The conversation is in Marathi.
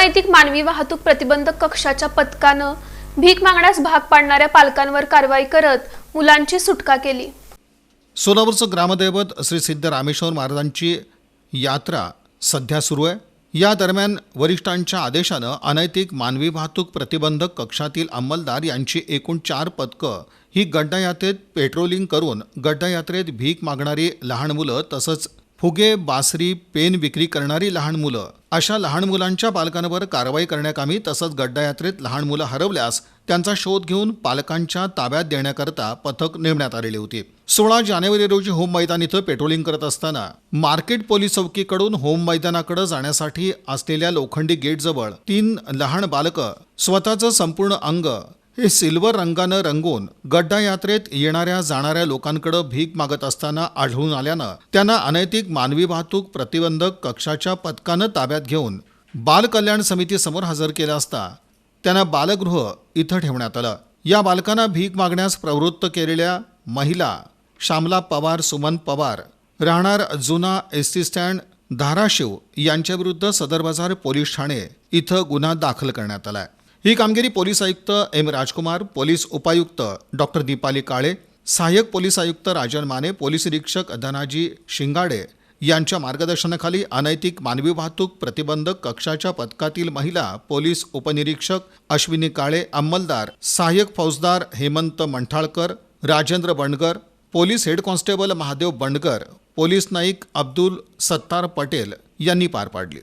अनैतिक मानवी वाहतूक प्रतिबंधक कक्षाच्या पथकानं भीक मागण्यास भाग पाडणाऱ्या पालकांवर कारवाई करत मुलांची सुटका केली. सोलापूरचं ग्रामदैवत श्री सिद्ध रामेश्वर महाराजांची यात्रा सध्या सुरू आहे. या दरम्यान वरिष्ठांच्या आदेशानं अनैतिक मानवी वाहतूक प्रतिबंधक कक्षातील अंमलदार यांची एकूण चार पथकं ही गड्डायात्रेत पेट्रोलिंग करून गड्डायात्रेत भीक मागणारी लहान मुलं तसंच फुगे बासरी पेन विक्री करणारी लहान मुलं. अशा लहान मुलांच्या पालकांवर कारवाई करण्याकामी तसंच गड्डा यात्रेत लहान मुलं हरवल्यास त्यांचा शोध घेऊन पालकांच्या ताब्यात देण्याकरता पथक नेमण्यात आलेली होती. सोळा जानेवारी रोजी होम मैदान इथं पेट्रोलिंग करत असताना मार्केट पोलीस चौकीकडून होम मैदानाकडे जाण्यासाठी असलेल्या लोखंडी गेटजवळ तीन लहान बालकं स्वतःचं संपूर्ण अंग हे सिल्वर रंगानं रंगून गड्डा यात्रेत येणाऱ्या जाणाऱ्या लोकांकडे भीक मागत असताना आढळून आल्यानं त्यांना अनैतिक मानवी वाहतूक प्रतिबंधक कक्षाच्या पथकानं ताब्यात घेऊन बाल कल्याण समितीसमोर हजर केलं असता त्यांना बालगृह इथं ठेवण्यात आलं. या बालकांना भीक मागण्यास प्रवृत्त केलेल्या महिला श्यामला पवार सुमन पवार राहणार जुना एस टी स्टँड धाराशिव यांच्याविरुद्ध सदर बाजार पोलीस ठाणे इथं गुन्हा दाखल करण्यात आलाय. ही कामगिरी पोलीस आयुक्त एम राजकुमार पोलीस उपायुक्त डॉक्टर दीपाली काळे सहाय्यक पोलीस आयुक्त राजन माने पोलीस निरीक्षक धनाजी शिंगाडे यांच्या मार्गदर्शनाखाली अनैतिक मानवी वाहतूक प्रतिबंधक कक्षाच्या पथकातील महिला पोलीस उपनिरीक्षक अश्विनी काळे अंमलदार सहाय्यक फौजदार Hemant Manthalkar Rajendra Bandgar police head constable Mahadev Bandgar police Naik Abdul Sattar Patel यांनी पार पाडली.